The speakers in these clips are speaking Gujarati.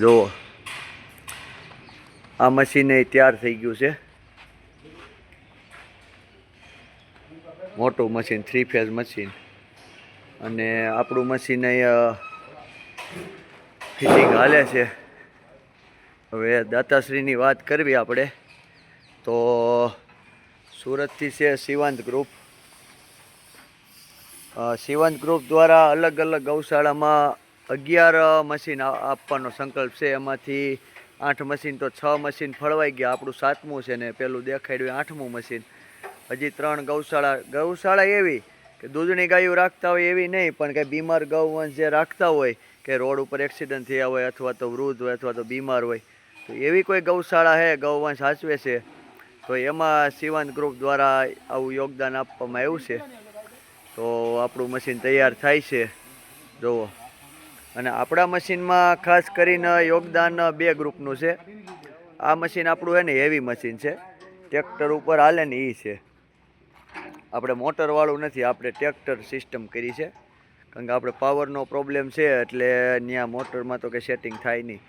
જુઓ આ મશીન તૈયાર થઈ ગયું છે. મોટું મશીન થ્રી ફેઝ મશીન. અને આપણું મશીન ફિટિંગ હાલે છે. હવે દાતાશ્રીની વાત કરવી આપણે. તો, સુરતથી છે શિવાંત ગ્રુપ શિવાંત ગ્રુપ દ્વારા અલગ અલગ ગૌશાળામાં અગિયાર મશીન આપવાનો સંકલ્પ છે. એમાંથી આઠ મશીન તો છ મશીન ફળવાઈ ગયા. આપણું સાતમું છે ને પેલું દેખાડ્યું આઠમું મશીન. હજી ત્રણ ગૌશાળા ગૌશાળા એવી કે દૂધની ગાયો રાખતા હોય એવી નહીં, પણ કે બીમાર ગૌવંશ જે રાખતા હોય કે રોડ ઉપર એક્સિડન્ટ થયા હોય અથવા તો વૃદ્ધ હોય અથવા તો બીમાર હોય, તો એવી કોઈ ગૌશાળા છે ગૌવંશ સાચવે છે? તો એમાં શિવાંત ગ્રુપ દ્વારા આવું યોગદાન આપવામાં આવ્યું છે. તો આપણું મશીન તૈયાર થાય છે. જુઓ. અને આપણા મશીનમાં ખાસ કરીને યોગદાન બે ગ્રુપનું છે. આ મશીન આપણું હે ને હેવી મશીન છે. ટ્રેક્ટર ઉપર હાલે ને એ છે. આપણે મોટરવાળું નથી, આપણે ટ્રેક્ટર સિસ્ટમ કરી છે. કારણ કે આપણે પાવરનો પ્રોબ્લેમ છે એટલે ત્યાં મોટરમાં તો કે સેટિંગ થાય નહીં.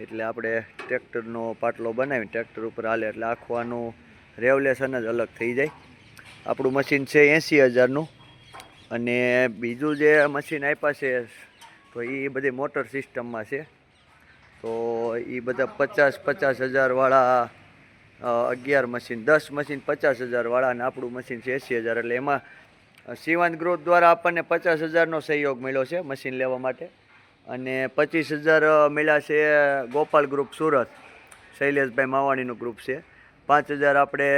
એટલે આપણે ટ્રેક્ટરનો પાટલો બનાવી ટ્રેક્ટર ઉપર હાલે એટલે આખવાનું રેવલેશન જ અલગ થઈ જાય. આપણું મશીન છે એંસી હજારનું. અને બીજું જે મશીન આપ્યા છે તો એ બધી મોટર સિસ્ટમમાં છે. તો એ બધા પચાસ પચાસ હજારવાળા અગિયાર મશીન, દસ મશીન, પચાસ હજારવાળા અને આપણું મશીન છે એંસી હજાર. એટલે એમાં શિવાંત ગ્રુપ દ્વારા આપણને પચાસ હજારનો સહયોગ મળ્યો છે મશીન લેવા માટે. અને પચીસ હજાર મળ્યા છે ગોપાલ ગ્રુપ સુરત, શૈલેષભાઈ માવાણીનું ગ્રુપ છે. પાંચ હજાર આપણે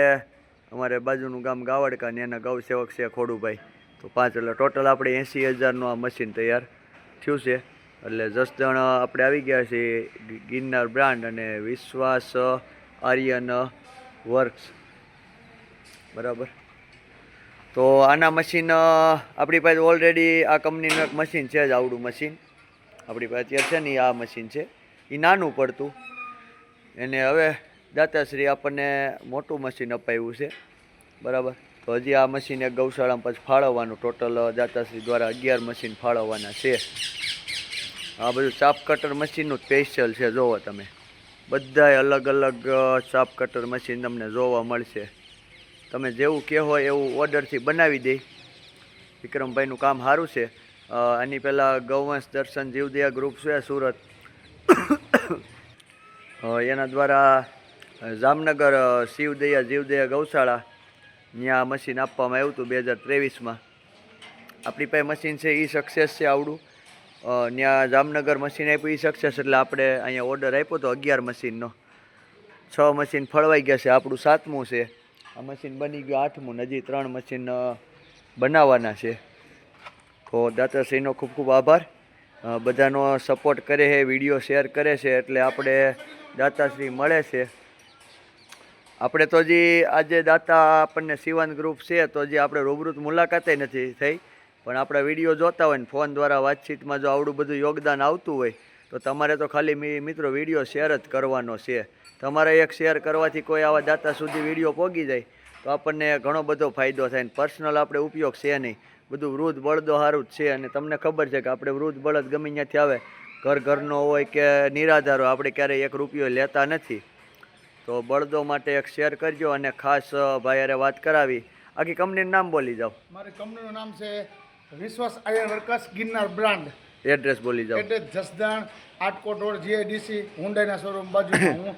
અમારે બાજુનું ગામ ગાવડકા ને એના ગૌસેવક છે ખોડુભાઈ. તો પાંચ એટલે ટોટલ આપણે એંસી હજારનું આ મશીન તૈયાર થયું છે. એટલે જસદણ આપણે આવી ગયા છીએ ગિરનાર બ્રાન્ડ અને વિશ્વાસ આર્યન વર્ક્સ. બરાબર? તો આના મશીન, આપણી પાસે ઓલરેડી આ કંપનીનું એક મશીન છે જ, આવડું મશીન. આપણી પાસે અત્યારે છે ને આ મશીન છે. એ નાનું પડતું. એને હવે દાતાશ્રી આપણને મોટું મશીન અપાવ્યું છે. બરાબર? તો હજી આ મશીન એક ગૌશાળામાં પછી ફાળવવાનું. ટોટલ દાતાશ્રી દ્વારા અગિયાર મશીન ફાળવવાના છે. આ બધું ચાપ કટર મશીનનું સ્પેશિયલ છે, જોવો તમે. બધાય અલગ અલગ ચાપ કટર મશીન તમને જોવા મળશે. તમે જેવું કહેવો એવું ઓર્ડરથી બનાવી દે. વિક્રમભાઈનું કામ સારું છે. આની પહેલાં ગૌવંશ દર્શન જીવદયા ગ્રુપ છે, સુરત. એના દ્વારા જામનગર શિવદયા જીવદયા ગૌશાળા. ત્યાં મશીન આપવામાં આવ્યું હતું બે હજાર ત્રેવીસમાં. આપણી પાસે મશીન છે એ સક્સેસ છે આવડું. ત્યાં જામનગર મશીન આપ્યું એ સક્સેસ એટલે આપણે અહીંયા ઓર્ડર આપ્યો હતો અગિયાર મશીનનો છ મશીન ફળવાઈ ગયા છે, આપણું સાતમું છે. આ મશીન બની ગયું આઠમું હજી ત્રણ મશીન બનાવવાના છે. તો દાતાશ્રીનો ખૂબ ખૂબ આભાર. બધાનો સપોર્ટ કરે છે વીડિયો શેર કરે છે, એટલે આપણે દાતાશ્રી મળે છે. આપણે તો હજી આજે દાતા આપણને શિવાન ગ્રુપ છે, તો હજી આપણે રૂબરૂ મુલાકાતે નથી થઈ. પણ આપણા વીડિયો જોતા હોય ને ફોન દ્વારા વાતચીતમાં જો આવડું બધું યોગદાન આવતું હોય, તો તમારે તો ખાલી મિત્રો વીડિયો શેર જ કરવાનો છે. તમારે એક શેર કરવાથી કોઈ આવા દાતા સુધી વીડિયો પહોંચી જાય, તો આપણને ઘણો બધો ફાયદો થાય ને પર્સનલ આપણે ઉપયોગ છે નહીં. બધું વૃદ્ધ બળદો સારું જ છે અને તમને ખબર છે કે આપણે વૃદ્ધ બળદ ગમે ત્યાંથી આવે, ઘર ઘરનો હોય કે નિરાધાર, આપણે ક્યારેય એક રૂપિયો લેતા નથી. તો બળદો માટે એક શેર કરજો અને ખાસ ભાઈ અરે વાત કરાવી. આખી કંપનીનું નામ બોલી જાઓ. મારી કંપનીનું નામ છે Vishwas iron workers Girnar brand. Address બોલી જાઓ. Address Jasdan Atkot road GIDC હુંડાઈના showroom બાજુ હું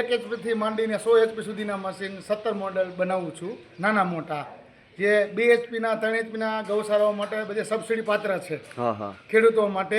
એક એચપીથી માંડીને સો એચપી સુધીના મશીન સત્તર મોડેલ બનાવું છું. નાના મોટા. જે બે એચપીના ત્રણ એચપીના ગૌશાળાઓ માટે બધે સબસિડી પાત્ર છે. ખેડૂતો માટે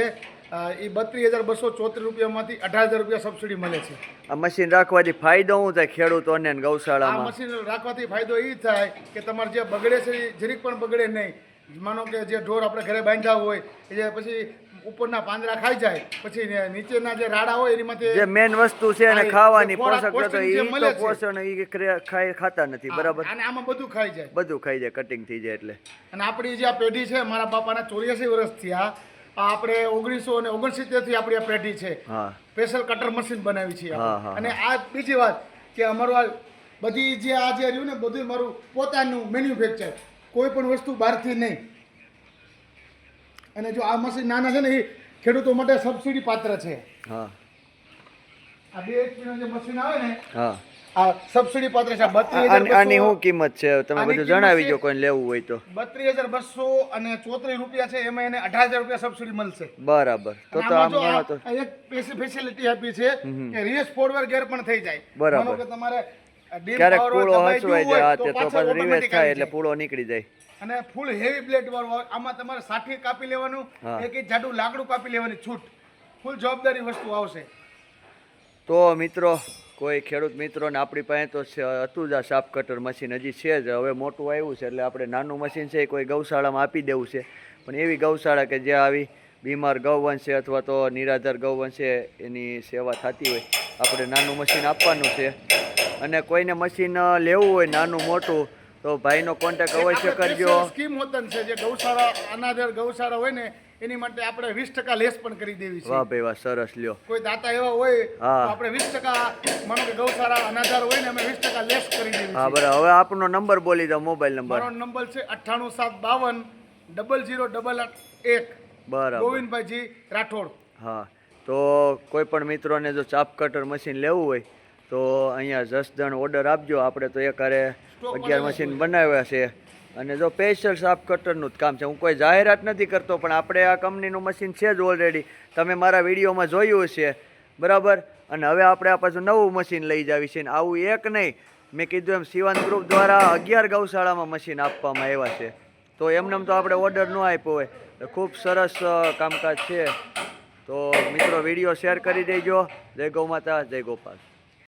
એ બત્રીસ હજાર બસો ચોત્રીસ રૂપિયામાંથી અઢાર હજાર રૂપિયા સબસિડી મળે છે. આ મશીન રાખવાથી ફાયદો શું થાય ખેડૂતોને ગૌશાળામાં? મશીન રાખવાથી ફાયદો એ થાય કે તમારે જે બગડે છે જરીક પણ બગડે નહીં. માનો કે જે ઢોર આપણે ઘરે બાંધ્યા હોય એ જે પછી ઉપરના પાંદડા ખાઈ જાય પછી નીચેના જે રાડા હોય એનીમાંથી જે મેન વસ્તુ છે અને ખાવાની પોષક તત્વ એ તો પોષણ ઈ ખાઈ ખાતા નથી બરાબર? અને આમાં બધું ખાઈ જાય. બધું ખાઈ જાય કટિંગ થઈ જાય એટલે. અને આપણી જે આ પેઢી છે મારા બાપાના ચોર્યાસી વર્ષ થયા આ આપણે ઓગણીસો અને ઓગણસિત્તેરથી આપણી આ પેઢી છે. હા. સ્પેશિયલ કટર મશીન બનાવી છે અને આ બીજી વાત કે અમારું આ બધી જે આ જે રહ્યું ને બધું મારું પોતાનું મેન્યુફેક્ચર કોઈ પણ વસ્તુ બહારથી નહીં. અને જો આ મશીન નાના છે ને એ ખેડૂતો માટે સબસિડી પાત્ર છે. હા. આ બે એચપીનું જે મશીન આવે ને હા. આ સબસિડી પાત્ર છે. બત્રીસ આની શું કિંમત છે? તમે બધું જણાવી દો કોઈને લેવું હોય તો. બત્રીસ હજાર બસો અને ચોત્રીસ રૂપિયા છે એમાં એને અઢાર હજાર રૂપિયા સબસિડી મળશે. બરાબર. તો તો આમ ગણો તો. એક ફેસિલિટી આપી છે કે રેસ ફોરવર્ડ ગેર પણ થઈ જાય. બરાબર. તમારે ક્યારેક પૂળો હસવાય જાય હાથે તો પાછું રિવેસ થાય એટલે પૂળો નીકળી જાય. અને ફૂલ હેવી બ્લેડ વાળું. આમાં તમારે સાઠી કાપી લેવાનું. એક ઇંચ જાડું લાકડું કાપી લેવાની છૂટ. ફૂલ જવાબદારી વસ્તુ આવશે. તો મિત્રો કોઈ ખેડૂત મિત્રોને આપણી પાસે તો હતું જ આ સાપ કટર મશીન હજી છે જ. હવે મોટું આવ્યું છે એટલે આપણે નાનું મશીન છે એ કોઈ ગૌશાળામાં આપી દેવું છે. પણ એવી ગૌશાળા કે જ્યાં આવી બીમાર ગૌવંશ છે અથવા તો નિરાધાર ગૌવંશ છે એની સેવા થતી હોય. આપણે નાનું મશીન આપવાનું છે. અને કોઈને મશીન લેવું હોય નાનું મોટું તો ભાઈનો કોન્ટેક અવશ્ય કરજો. સ્કીમ હોતન છે જે ગૌશાળા અનાદર ગૌશાળા હોય ને એની માટે આપણે વીસ ટકા લેસ પણ કરી દેવી છે. વાહ ભાઈ વાહ સરસ લ્યો. કોઈ દાતા એવા હોય તો હા. આપણે વીસ ટકા માનો કે ગૌશાળા અનાધાર હોય ને અમે વીસ ટકા લેસ કરી દેવી હા છે. બરાબર. હવે આપનો નંબર બોલી દો મોબાઈલ નંબર. મારો નંબર છે અઠ્ઠાણું સાત બાવન ડબલ જીરો ડબલ આઠ એક. બરાબર. ગોવિંદભાઈજી રાઠોડ. હા. તો કોઈ પણ મિત્રોને જો ચાપ કટર મશીન લેવું હોય તો અહીંયા જસદણ ઓર્ડર આપજો. આપણે તો એક હારે અગિયાર મશીન બનાવ્યા છે. અને જો સ્પેશિયલ સાફ કટરનું જ કામ છે. હું કોઈ જાહેરાત નથી કરતો પણ આપણે આ કંપનીનું મશીન છે જ ઓલરેડી તમે મારા વિડીયોમાં જોયું છે બરાબર? અને હવે આપણે આ પાછું નવું મશીન લઈ જાવી છે. ને આવું એક નહીં. મેં કીધું એમ સિવાન ગ્રુપ દ્વારા અગિયાર ગૌશાળામાં મશીન આપવામાં આવ્યા છે. તો એમને તો આપણે ઓર્ડર ન આપ્યો હોય. તો ખૂબ સરસ કામકાજ છે. તો મિત્રો વીડિયો શેર કરી દેજો. જય ગૌ માતા જય ગોપાલ.